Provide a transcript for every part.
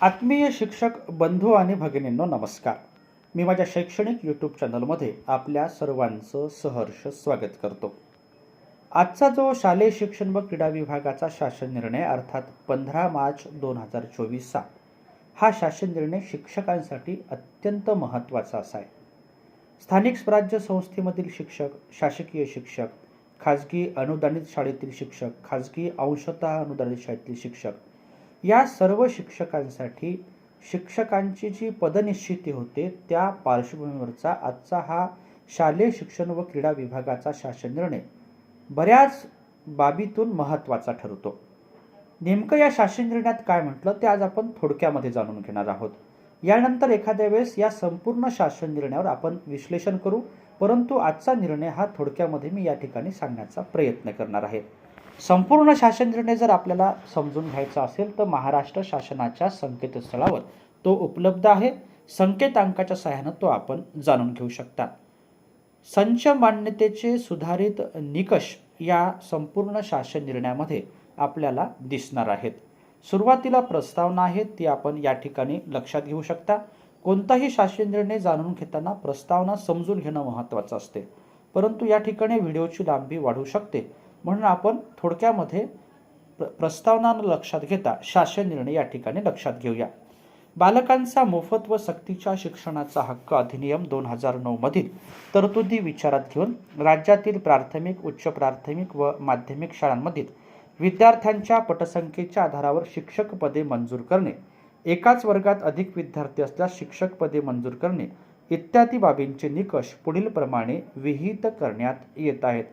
आत्मीय शिक्षक बंधू आणि भगिनींनो नमस्कार. मी माझ्या शैक्षणिक यूट्यूब चॅनलमध्ये आपल्या सर्वांचं सहर्ष स्वागत करतो. आजचा जो शालेय शिक्षण व क्रीडा विभागाचा शासन निर्णय अर्थात पंधरा मार्च दोन हजार चोवीसचा हा शासन निर्णय शिक्षकांसाठी अत्यंत महत्त्वाचा असा आहे. स्थानिक स्वराज्य संस्थेमधील शिक्षक शासकीय शिक्षक खाजगी अनुदानित शाळेतील शिक्षक खाजगी अंशतः अनुदानित शाळेतील शिक्षक या सर्व शिक्षकांसाठी शिक्षकांची जी पदनिश्चिती होते त्या पार्श्वभूमीवरचा आजचा हा शालेय शिक्षण व क्रीडा विभागाचा शासन निर्णय बऱ्याच बाबीतून महत्त्वाचा ठरतो. नेमकं या शासन निर्णयात काय म्हटलं ते आज आपण थोडक्यामध्ये जाणून घेणार आहोत. यानंतर एखाद्या वेळेस या संपूर्ण शासन निर्णयावर आपण विश्लेषण करू परंतु आजचा निर्णय हा थोडक्यामध्ये मी या ठिकाणी सांगण्याचा प्रयत्न करणार आहे. संपूर्ण शासन निर्णय जर आपल्याला समजून घ्यायचा असेल तर महाराष्ट्र शासनाच्या संकेतस्थळावर तो उपलब्ध आहे. संकेतांकाच्या सहाय्यानं तो आपण जाणून घेऊ शकता. संच मान्यतेचे सुधारित निकष या संपूर्ण शासन निर्णयामध्ये आपल्याला दिसणार आहेत. सुरुवातीला प्रस्तावना आहे ती आपण या ठिकाणी लक्षात घेऊ शकता. कोणताही शासन निर्णय जाणून घेताना प्रस्तावना समजून घेणं महत्त्वाचं असते. परंतु या ठिकाणी व्हिडिओची लांबी वाढू शकते. म्हणून आपण थोडक्यामध्ये प्र प्रस्तावनानं लक्षात घेता शासन निर्णय या ठिकाणी लक्षात घेऊया. बालकांचा मोफत व सक्तीच्या शिक्षणाचा हक्क अधिनियम दोन हजार नऊमधील तरतुदी विचारात घेऊन राज्यातील प्राथमिक उच्च प्राथमिक व माध्यमिक शाळांमधील विद्यार्थ्यांच्या पटसंख्येच्या आधारावर शिक्षक पदे मंजूर करणे एकाच वर्गात अधिक विद्यार्थी असल्यास शिक्षक पदे मंजूर करणे इत्यादी बाबींचे निकष पुढील प्रमाणे विहित करण्यात येत आहेत.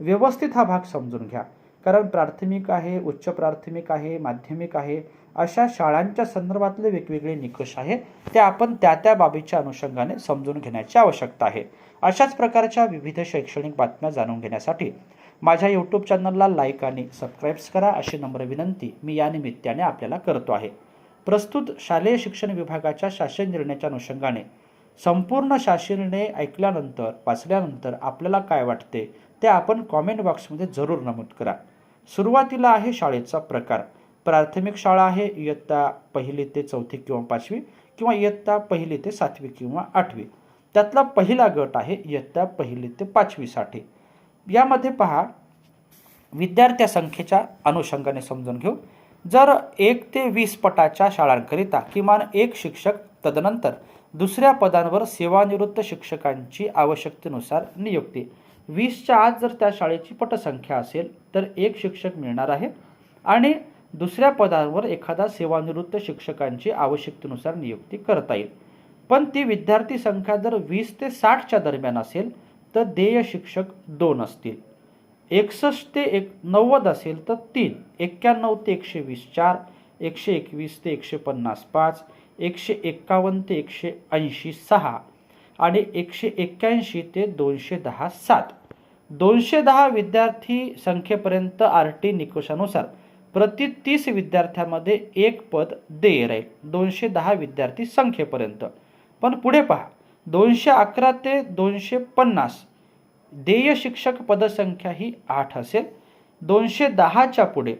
व्यवस्थित हा भाग समजून घ्या. कारण प्राथमिक आहे उच्च प्राथमिक आहे माध्यमिक आहे अशा शाळांच्या संदर्भातले वेगवेगळे निकष आहेत ते आपण त्या त्या बाबीच्या अनुषंगाने समजून घेण्याची आवश्यकता आहे. अशाच प्रकारच्या विविध शैक्षणिक बातम्या जाणून घेण्यासाठी माझ्या यूट्यूब चॅनलला लाईक आणि सबस्क्राईब्स करा अशी नम्र विनंती मी या निमित्ताने आपल्याला करतो आहे. प्रस्तुत शालेय शिक्षण विभागाच्या शासन निर्णयाच्या अनुषंगाने संपूर्ण शासन निर्णय ऐकल्यानंतर वाचल्यानंतर आपल्याला काय वाटते ते आपण कॉमेंट बॉक्समध्ये जरूर नमूद करा. सुरुवातीला आहे शाळेचा प्रकार. प्राथमिक शाळा आहे इयत्ता पहिली ते चौथी किंवा पाचवी किंवा इयत्ता पहिली ते सातवी किंवा आठवी. त्यातला पहिला गट आहे इयत्ता पहिली ते पाचवीसाठी. यामध्ये पहा विद्यार्थ्या संख्येच्या अनुषंगाने समजून घेऊ. जर एक ते वीस पटाच्या शाळांकरिता किमान एक शिक्षक तदनंतर दुसऱ्या पदांवर सेवानिवृत्त शिक्षकांची आवश्यकतेनुसार नियुक्ती. वीसच्या आत जर त्या शाळेची पटसंख्या असेल तर एक शिक्षक मिळणार आहे. आणि दुसऱ्या पदावर एखादा सेवानिवृत्त शिक्षकांची आवश्यकतेनुसार नियुक्ती करता येईल. पण ती विद्यार्थी संख्या जर वीस ते साठच्या दरम्यान असेल तर देय शिक्षक दोन असतील. एकसष्ट ते एक नव्वद असेल तर तीन. एक्क्याण्णव ते एकशे वीस चार. एकशे एकवीस ते एकशे पन्नास पाच. एकशे एक्कावन्न ते एकशे ऐंशी सहा. आणि एकशे एक्क्याऐंशी ते दोनशे दहा सात. दोनशे दहा विद्यार्थी संख्येपर्यंत आर टी निकषानुसार प्रति तीस विद्यार्थ्यामध्ये एक पद देय राहील. दोनशे दहा विद्यार्थी संख्येपर्यंत. पण पुढे पहा. दोनशे अकरा ते दोनशे पन्नास देय शिक्षक पदसंख्या ही आठ असेल. दोनशे दहाच्या पुढे.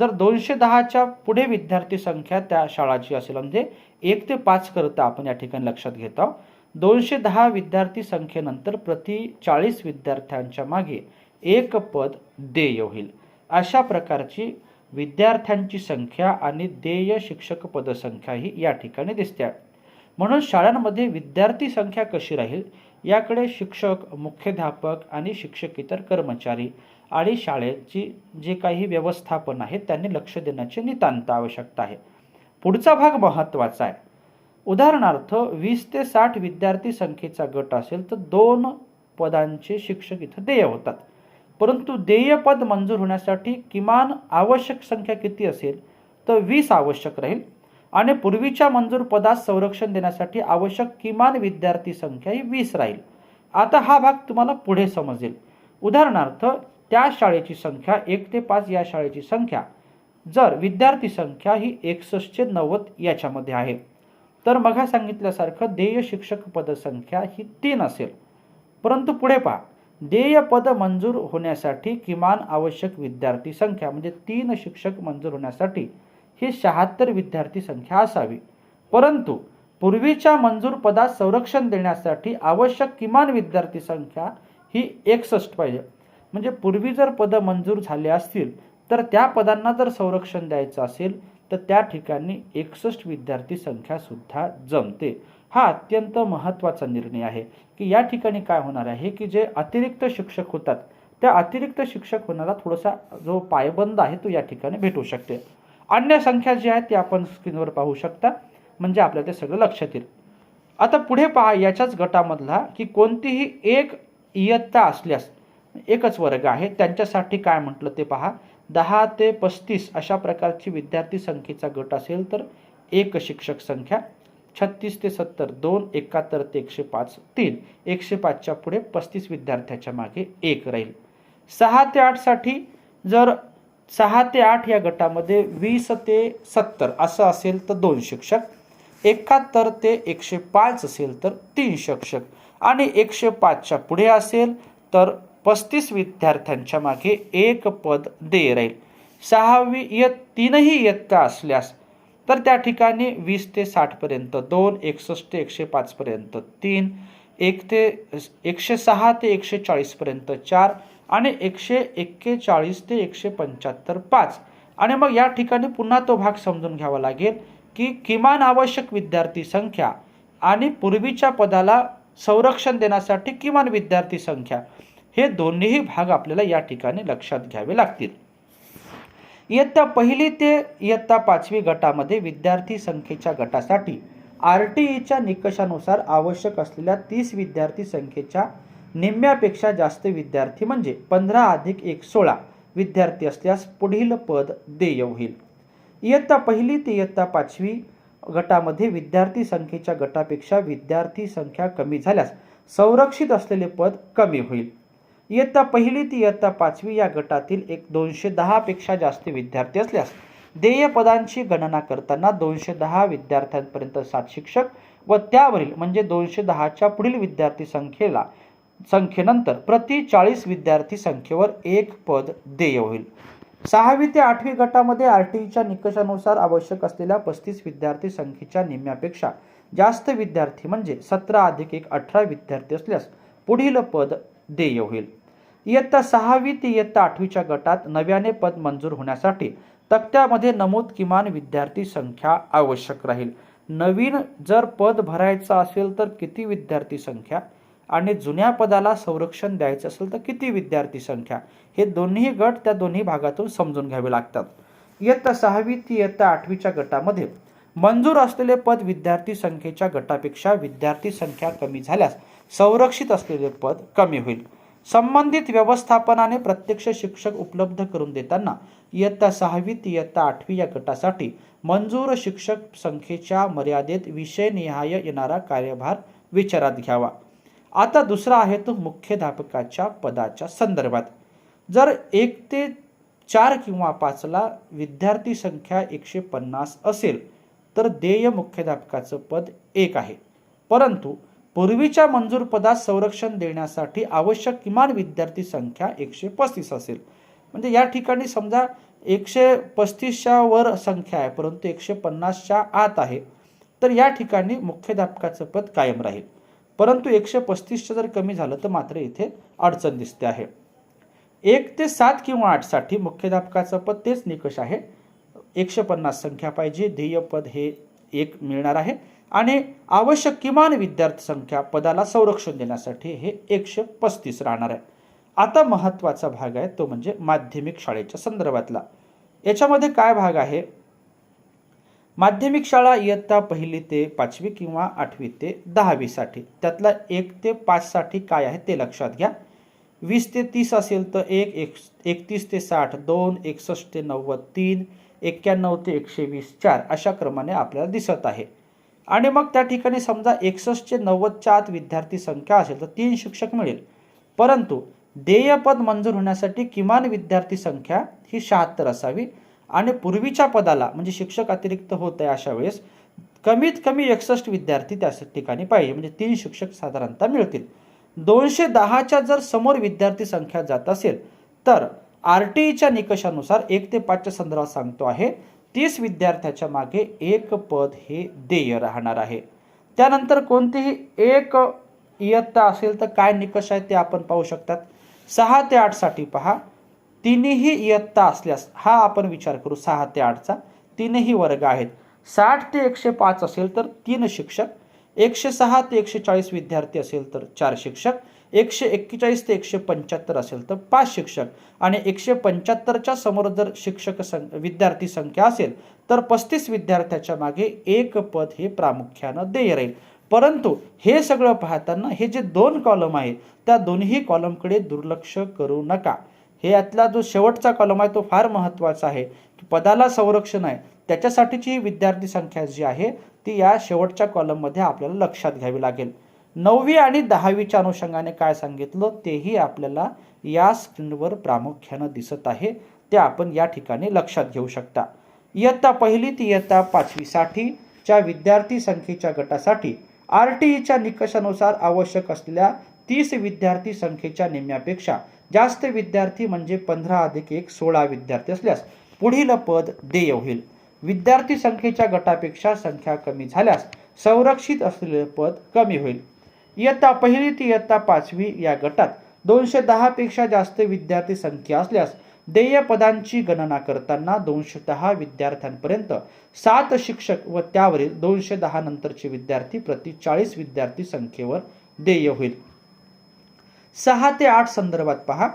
जर दोनशे दहाच्या पुढे विद्यार्थी संख्या त्या शाळाची असेल म्हणजे एक ते पाच करता आपण या ठिकाणी लक्षात घेत आहोत. दोनशे दहा विद्यार्थी संख्येनंतर प्रति चाळीस विद्यार्थ्यांच्या मागे एक पद देय होईल. अशा प्रकारची विद्यार्थ्यांची संख्या आणि देय शिक्षक पदसंख्या ही या ठिकाणी दिसते म्हणून शाळांमध्ये विद्यार्थी संख्या कशी राहील? याकडे शिक्षक मुख्याध्यापक आणि शिक्षक इतर कर्मचारी आणि शाळेची जे काही व्यवस्थापन आहे त्यांनी लक्ष देण्याची नितांत आवश्यकता आहे. पुढचा भाग महत्त्वाचा आहे. उदाहरणार्थ वीस ते साठ विद्यार्थी संख्येचा गट असेल तर दोन पदांचे शिक्षक इथं देय होतात. परंतु देय पद मंजूर होण्यासाठी किमान आवश्यक संख्या किती असेल तर वीस आवश्यक राहील. आणि पूर्वीच्या मंजूर पदास संरक्षण देण्यासाठी आवश्यक किमान विद्यार्थी संख्या ही वीस राहील. आता हा भाग तुम्हाला पुढे समजेल. उदाहरणार्थ त्या शाळेची संख्या एक ते पाच या शाळेची संख्या जर विद्यार्थी संख्या ही एकसष्टशे नव्वद याच्यामध्ये आहे. तर मघा सांगितल्यासारखं ध्येय शिक्षक पदसंख्या ही तीन असेल. परंतु पुढे पहा. देय पद मंजूर होण्यासाठी किमान आवश्यक विद्यार्थी संख्या म्हणजे तीन शिक्षक मंजूर होण्यासाठी ही शहात्तर विद्यार्थी संख्या असावी. परंतु पूर्वीच्या मंजूर पदात संरक्षण देण्यासाठी आवश्यक किमान विद्यार्थी संख्या ही एकसष्ट पाहिजे. म्हणजे पूर्वी जर पदं मंजूर झाले असतील तर त्या पदांना जर संरक्षण द्यायचं असेल तर त्या ठिकाणी एकसष्ट विद्यार्थी संख्यासुद्धा जमते. हा अत्यंत महत्त्वाचा निर्णय आहे. की या ठिकाणी काय होणार आहे? की जे अतिरिक्त शिक्षक होतात त्या अतिरिक्त शिक्षक होण्याला थोडासा जो पायबंद आहे तो या ठिकाणी भेटू शकते. अन्य संख्या जी आहे ती आपण स्क्रीनवर पाहू शकता. म्हणजे आपल्या ते सगळं लक्षात येईल. आता पुढे पहा याच्याच गटामधला की कोणतीही एक इयत्ता असल्यास एकच वर्ग आहे त्यांच्यासाठी काय म्हटलं ते पहा. दहा ते पस्तीस अशा प्रकारची विद्यार्थी संख्येचा गट असेल तर एक शिक्षक संख्या छत्तीस ते सत्तर दोन एकाहत्तर ते एकशे पाच तीन एकशे पाचच्या पुढे पस्तीस विद्यार्थ्याच्या मागे एक राहील. सहा ते आठसाठी जर सहा ते आठ या गटामध्ये वीस ते सत्तर असं असेल तर दोन शिक्षक एकाहत्तर ते एकशे पाच असेल तर तीन शिक्षक आणि एकशे पाचच्या पुढे असेल तर पस्तीस विद्यार्थ्यांच्या मागे एक पद दे राहील. सहावी इयत तीनही इयत्ता असल्यास तर त्या ठिकाणी वीस ते साठपर्यंत दोन एकसष्ट एकशे पाचपर्यंत तीन एक ते एकशे सहा ते एकशे चाळीसपर्यंत चार आणि एकशे एक्केचाळीस ते एकशे पंच्याहत्तर पाच. आणि मग या ठिकाणी पुन्हा तो भाग समजून घ्यावा लागेल की किमान आवश्यक विद्यार्थी संख्या आणि पूर्वीच्या पदाला संरक्षण देण्यासाठी किमान विद्यार्थी संख्या. हे दोन्हीही भाग आपल्याला या ठिकाणी लक्षात घ्यावे लागतील. इयत्ता पहिली ते इयत्ता पाचवी गटामध्ये विद्यार्थी संख्येच्या गटासाठी आर टी ईच्या निकषानुसार आवश्यक असलेल्या तीस विद्यार्थी संख्येच्या निम्म्यापेक्षा जास्त विद्यार्थी म्हणजे पंधरा अधिक एक सोळा विद्यार्थी असल्यास पुढील पद देय होईल. इयत्ता पहिली ते इयत्ता पाचवी गटामध्ये विद्यार्थी संख्येच्या गटापेक्षा विद्यार्थी संख्या कमी झाल्यास संरक्षित असलेले पद कमी होईल. इयत्ता पहिली ते इयत्ता पाचवी या गटातील एक दोनशे दहापेक्षा जास्त विद्यार्थी असल्यास देय पदांची गणना करताना दोनशे दहा विद्यार्थ्यांपर्यंत सात शिक्षक व त्यावरील म्हणजे दोनशे दहाच्या पुढील विद्यार्थी संख्येला संख्येनंतर प्रति चाळीस विद्यार्थी संख्येवर एक पद देय होईल. सहावी ते आठवी गटामध्ये आर टी ईच्या निकषानुसार आवश्यक असलेल्या पस्तीस विद्यार्थी संख्येच्या निम्म्यापेक्षा जास्त विद्यार्थी म्हणजे सतरा अधिक एक अठरा विद्यार्थी असल्यास पुढील पद देय होईल. इयत्ता सहावी ते इयत्ता आठवीच्या गटात नव्याने पद मंजूर होण्यासाठी तक्त्यामध्ये नमूद किमान विद्यार्थी संख्या आवश्यक राहील. नवीन जर पद भरायचं असेल तर किती विद्यार्थी संख्या? आणि जुन्या पदाला संरक्षण द्यायचं असेल तर किती विद्यार्थी संख्या? हे दोन्ही गट त्या दोन्ही भागातून समजून घ्यावे लागतात. इयत्ता सहावी ते इयत्ता आठवीच्या गटामध्ये मंजूर असलेले पद विद्यार्थी संख्येच्या गटापेक्षा विद्यार्थी संख्या कमी झाल्यास संरक्षित असलेले पद कमी होईल. संबंधित व्यवस्थापनाने प्रत्यक्ष शिक्षक उपलब्ध करून देताना इयत्ता सहावी ते इयत्ता आठवी या गटासाठी मंजूर शिक्षक संख्येच्या मर्यादेत विषयनिहाय येणारा कार्यभार विचारात घ्यावा. आता दुसरा आहे तो मुख्याध्यापकाच्या पदाच्या संदर्भात. जर एक ते चार किंवा पाचला विद्यार्थी संख्या एकशे पन्नास असेल तर देय मुख्याध्यापकाचं पद एक आहे. परंतु पूर्वीच्या मंजूर पदास संरक्षण देण्यासाठी आवश्यक किमान विद्यार्थी संख्या एकशे पस्तीस असेल. म्हणजे या ठिकाणी समजा एकशे पस्तीसच्या वर संख्या आहे परंतु एकशे पन्नासच्या आत आहे. तर या ठिकाणी मुख्याध्यापकाचं पद कायम राहील. परंतु एकशे पस्तीसच्या जर कमी झालं तर मात्र इथे अडचण दिसते आहे. एक ते सात किंवा आठसाठी मुख्याध्यापकाचं पद तेच निकष आहे. एकशे पन्नास संख्या पाहिजे ध्येय पद हे एक मिळणार आहे. आणि आवश्यक किमान विद्यार्थी संख्या पदाला संरक्षण देण्यासाठी हे एकशे पस्तीस राहणार आहे. आता महत्त्वाचा भाग आहे तो म्हणजे माध्यमिक शाळेच्या संदर्भातला. याच्यामध्ये काय भाग आहे? माध्यमिक शाळा इयत्ता पहिली ते पाचवी किंवा आठवी ते दहावीसाठी. त्यातला एक ते पाचसाठी काय आहे ते लक्षात घ्या. वीस ते तीस असेल तर एक एक एकतीस ते साठ दोन एकसष्ट ते नव्वद तीन एक्क्याण्णव ते एकशे वीस चार अशा क्रमाने आपल्याला दिसत आहे. आणि मग त्या ठिकाणी समजा एकसष्टचे नव्वदच्या आत विद्यार्थी संख्या असेल तर तीन शिक्षक मिळेल. परंतु देयपद मंजूर होण्यासाठी किमान विद्यार्थी संख्या ही शहात्तर असावी. आणि पूर्वीच्या पदाला म्हणजे शिक्षक अतिरिक्त होत आहे अशा वेळेस कमीत कमी एकसष्ट विद्यार्थी त्या ठिकाणी पाहिजे. म्हणजे तीन शिक्षक साधारणतः मिळतील. दोनशे दहाच्या जर समोर विद्यार्थी संख्या जात असेल तर आर टी ईच्या निकषानुसार एक ते पाचच्या संदर्भात सांगतो आहे तीस विद्यार्थ्याच्या मागे एक पद हे देय राहणार आहे. त्यानंतर कोणतीही एक इयत्ता असेल तर काय निकष आहे ते आपण पाहू शकतात. सहा ते आठसाठी पहा. तिन्ही इयत्ता असल्यास हा आपण विचार करू सहा ते आठचा. तीनही वर्ग आहेत. साठ ते एकशे पाच असेल तर तीन शिक्षक. एकशे सहा ते एकशे चाळीस विद्यार्थी असेल तर चार शिक्षक. एकशे एक्केचाळीस ते एकशे पंच्याहत्तर असेल तर पाच शिक्षक आणि एकशे पंच्याहत्तरच्या समोर जर शिक्षक सं विद्यार्थी संख्या असेल तर पस्तीस विद्यार्थ्याच्या मागे एक पद हे प्रामुख्यानं देय राहील. परंतु हे सगळं पाहताना हे जे दोन कॉलम आहेत त्या दोन्ही कॉलमकडे दुर्लक्ष करू नका. हे यातला जो शेवटचा कॉलम आहे तो फार महत्त्वाचा आहे. की पदाला संरक्षण आहे. त्याच्यासाठीची ही विद्यार्थी संख्या जी आहे ती या शेवटच्या कॉलममध्ये आपल्याला लक्षात घ्यावी लागेल. नववी आणि दहावीच्या अनुषंगाने काय सांगितलं तेही आपल्याला या स्क्रीनवर प्रामुख्यानं दिसत आहे. ते आपण या ठिकाणी लक्षात घेऊ शकता. इयत्ता पहिली ती इयत्ता पाचवीसाठीच्या विद्यार्थी संख्येच्या गटासाठी आर टी ईच्या निकषानुसार आवश्यक असलेल्या तीस विद्यार्थी संख्येच्या निम्म्यापेक्षा जास्त विद्यार्थी म्हणजे पंधरा अधिक एक सोळा विद्यार्थी असल्यास पुढील पद देय होईल. विद्यार्थी संख्येच्या गटापेक्षा संख्या कमी झाल्यास संरक्षित असलेले पद कमी होईल. इयत्ता पहिली ते इयत्ता पाचवी या गटात दोनशे दहापेक्षा जास्त विद्यार्थी संख्या असल्यास देय पदांची गणना करताना दोनशे दहा विद्यार्थ्यांपर्यंत सात शिक्षक व त्यावरील दोनशे दहा नंतरचे विद्यार्थी प्रति चाळीस विद्यार्थी संख्येवर देय होईल. सहा ते आठ संदर्भात पहा.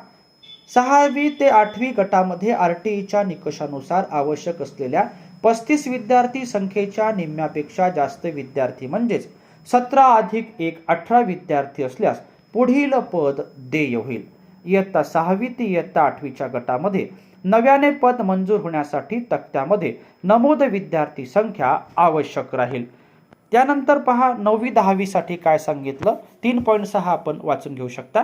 सहावी ते आठवी गटामध्ये आर टी ईच्या निकषानुसार आवश्यक असलेल्या पस्तीस विद्यार्थी संख्येच्या निम्म्यापेक्षा जास्त विद्यार्थी म्हणजेच सतरा अधिक एक अठरा विद्यार्थी असल्यास पुढील पद देय होईल. इयत्ता सहावी ते इयत्ता आठवीच्या गटामध्ये नव्याने पद मंजूर होण्यासाठी तक्त्यामध्ये नमूद विद्यार्थी संख्या आवश्यक राहील. त्यानंतर पहा नववी दहावीसाठी काय सांगितलं? तीन पॉईंट सहा आपण वाचून घेऊ शकता.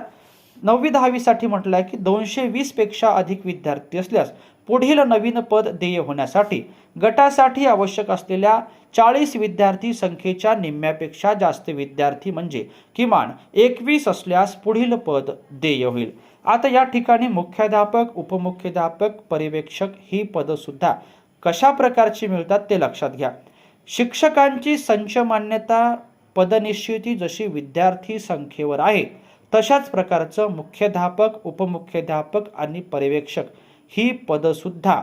नववी दहावीसाठी म्हटलं आहे की दोनशे वीसपेक्षा अधिक विद्यार्थी असल्यास पुढील नवीन पद देय होण्यासाठी गटासाठी आवश्यक असलेल्या चाळीस विद्यार्थी संख्येच्या निम्म्यापेक्षा जास्त विद्यार्थी म्हणजे किमान एकवीस असल्यास पुढील पद देय होईल. आता या ठिकाणी मुख्याध्यापक उपमुख्याध्यापक पर्यवेक्षक ही पदसुद्धा कशा प्रकारची मिळतात ते लक्षात घ्या. शिक्षकांची संच मान्यता पदनिश्चिती जशी विद्यार्थी संख्येवर आहे तशाच प्रकारचं मुख्याध्यापक उपमुख्याध्यापक आणि पर्यवेक्षक ही पदसुद्धा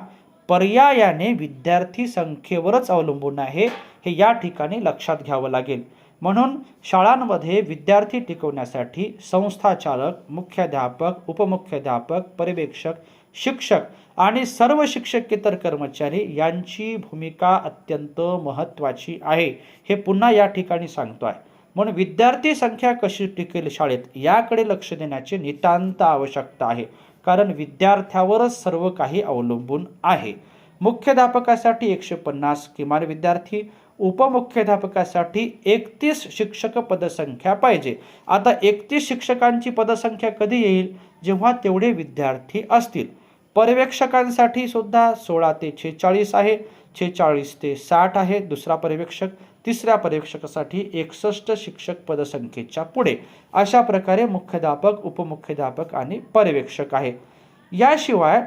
पर्यायाने विद्यार्थी संख्येवरच अवलंबून आहे हे या ठिकाणी लक्षात घ्यावं लागेल. म्हणून शाळांमध्ये विद्यार्थी टिकवण्यासाठी संस्थाचालक मुख्याध्यापक उपमुख्याध्यापक पर्यवेक्षक शिक्षक आणि सर्व शिक्षकेतर कर्मचारी यांची भूमिका अत्यंत महत्त्वाची आहे हे पुन्हा या ठिकाणी सांगतो आहे म्हणून विद्यार्थी संख्या कशी टिकेल शाळेत याकडे लक्ष देण्याची नितांत आवश्यकता आहे. कारण विद्यार्थ्यावरच सर्व काही अवलंबून आहे. मुख्याध्यापकासाठी एकशे पन्नास किमान विद्यार्थी उपमुख्याध्यापकासाठी एकतीस शिक्षक पदसंख्या पाहिजे. आता एकतीस शिक्षकांची पदसंख्या कधी येईल? जेव्हा तेवढे विद्यार्थी असतील. पर्यवेक्षकांसाठी सुद्धा सोळा ते छेचाळीस आहे. छेचाळीस ते साठ आहे. दुसरा पर्यवेक्षक तिसऱ्या पर्यवेक्षकासाठी एकसष्ट शिक्षक पदसंख्येच्या पुढे. अशा प्रकारे मुख्याध्यापक उपमुख्याध्यापक आणि पर्यवेक्षक आहे. याशिवाय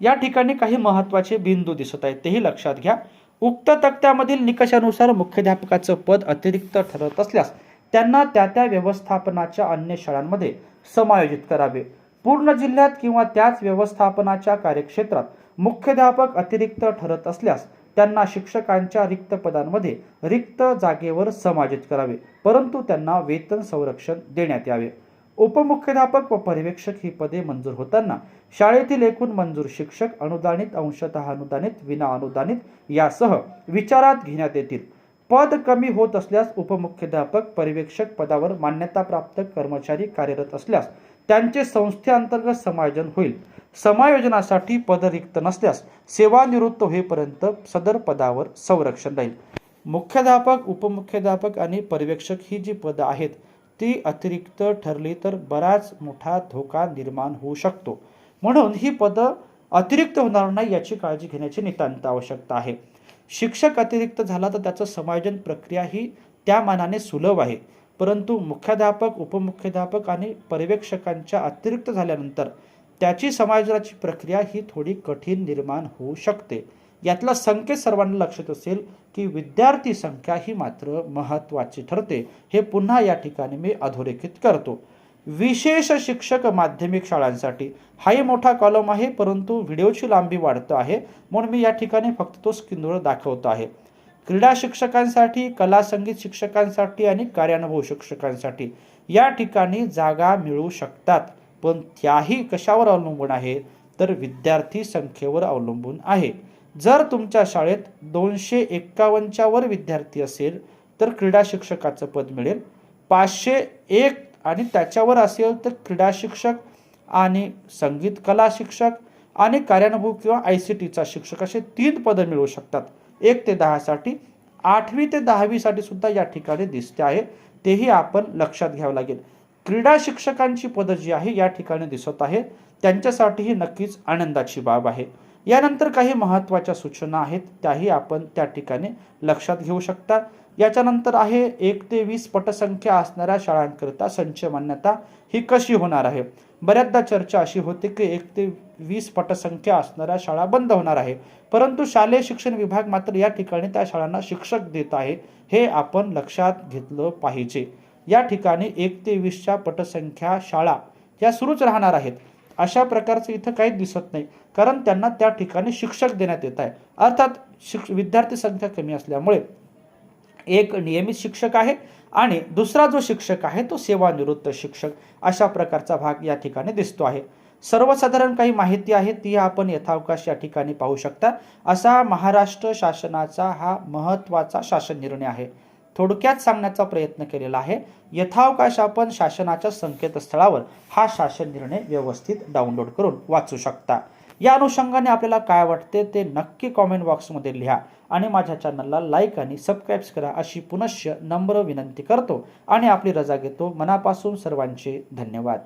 या ठिकाणी काही महत्त्वाचे बिंदू दिसत आहेत तेही लक्षात घ्या. उक्त तक्त्यामधील निकषानुसार मुख्याध्यापकाचं पद अतिरिक्त ठरत असल्यास त्यांना त्या त्या व्यवस्थापनाच्या अन्य शाळांमध्ये समायोजित करावे. पूर्ण जिल्ह्यात किंवा त्याच व्यवस्थापनाच्या कार्यक्षेत्रात मुख्याध्यापक अतिरिक्त ठरत असल्यास त्यांना शिक्षकांच्या रिक्त पदांमध्ये रिक्त जागेवर समाजित करावे परंतु त्यांना वेतन संरक्षण देण्यात यावे. उपमुख्याध्यापक व पर्यवेक्षक ही पदे मंजूर होताना शाळेतील एकूण मंजूर शिक्षक अनुदानित अंशतः अनुदानित विना अनुदानित यासह विचारात घेण्यात येतील. पद कमी होत असल्यास उपमुख्याध्यापक पर्यवेक्षक पदावर मान्यताप्राप्त कर्मचारी कार्यरत असल्यास त्यांचे संस्थेअंतर्गत समायोजन होईल. समायोजनासाठी पद रिक्त नसल्यास सेवानिवृत्त होईपर्यंत सदर पदावर संरक्षण राहील. मुख्याध्यापक उपमुख्याध्यापक आणि पर्यवेक्षक ही जी पदं आहेत ती अतिरिक्त ठरली तर बराच मोठा धोका निर्माण होऊ शकतो. म्हणून ही पदं अतिरिक्त होणार नाही याची काळजी घेण्याची नितांत आवश्यकता आहे. शिक्षक अतिरिक्त झाला तर त्याचं समायोजन प्रक्रिया ही त्या मानाने सुलभ आहे. परंतु मुख्याध्यापक उपमुख्याध्यापक आणि पर्यवेक्षकांच्या अतिरिक्त झाल्यानंतर त्याची समायोजनाची प्रक्रिया ही थोडी कठीण निर्माण होऊ शकते. यातला संकेत सर्वांना लक्षात असेल की विद्यार्थी संख्या ही मात्र महत्त्वाची ठरते. हे पुन्हा या ठिकाणी मी अधोरेखित करतो. विशेष शिक्षक माध्यमिक शाळांसाठी हाही मोठा कॉलम आहे परंतु व्हिडिओची लांबी वाढतो आहे म्हणून मी या ठिकाणी फक्त तो स्किंदूळ दाखवतो आहे. क्रीडा शिक्षकांसाठी कला संगीत शिक्षकांसाठी आणि कार्यानुभव शिक्षकांसाठी या ठिकाणी जागा मिळू शकतात. पण त्याही कशावर अवलंबून आहे? तर विद्यार्थी संख्येवर अवलंबून आहे. जर तुमच्या शाळेत दोनशे एक्कावन्नच्या वर विद्यार्थी असेल तर क्रीडा शिक्षकाचं पद मिळेल. पाचशे एक आणि त्याच्यावर असेल तर क्रीडा शिक्षक आणि संगीत कला शिक्षक आणि कार्यानुभव किंवा आय सी टीचा शिक्षक असे तीन पदं मिळू शकतात. एक ते दहासाठी आठवी ते दहावीसाठी सुद्धा या ठिकाणी दिसते आहे. तेही आपण लक्षात घ्यावं लागेल. क्रीडा शिक्षकांची पदं जी आहे या ठिकाणी दिसत आहे त्यांच्यासाठीही नक्कीच आनंदाची बाब आहे. यानंतर काही महत्त्वाच्या सूचना आहेत त्याही आपण त्या ठिकाणी लक्षात घेऊ शकता. याच्यानंतर आहे एक ते वीस पटसंख्या असणाऱ्या शाळांकरिता संच मान्यता ही कशी होणार आहे? बऱ्याचदा चर्चा अशी होते की एक ते वीस पटसंख्या असणाऱ्या शाळा बंद होणार आहे. परंतु शालेय शिक्षण विभाग मात्र या ठिकाणी त्या शाळांना शिक्षक देत आहे हे आपण लक्षात घेतलं पाहिजे. या ठिकाणी एक ते वीसच्या पटसंख्या शाळा या सुरूच राहणार आहेत. अशा प्रकारचं इथं काहीच दिसत नाही. कारण त्यांना त्या ठिकाणी शिक्षक देण्यात येत आहे. अर्थात शिक्ष विद्यार्थी संख्या कमी असल्यामुळे एक नियमित शिक्षक आहे आणि दुसरा जो शिक्षक आहे तो सेवानिवृत्त शिक्षक अशा प्रकारचा भाग या ठिकाणी दिसतो आहे. सर्वसाधारण काही माहिती आहे ती आपण यथावकाश या ठिकाणी पाहू शकता. असा महाराष्ट्र शासनाचा हा महत्त्वाचा शासन निर्णय आहे. थोडक्यात सांगण्याचा प्रयत्न केलेला आहे. यथावकाश आपण शासनाच्या संकेतस्थळावर हा शासन निर्णय व्यवस्थित डाउनलोड करून वाचू शकता. या अनुषंगाने आपल्याला काय वाटते ते नक्की कॉमेंट बॉक्समध्ये लिहा आणि माझ्या चॅनलला लाईक आणि सबस्क्राईब्स करा अशी पुनश्च नम्र विनंती करतो आणि आपली रजा घेतो. मनापासून सर्वांचे धन्यवाद.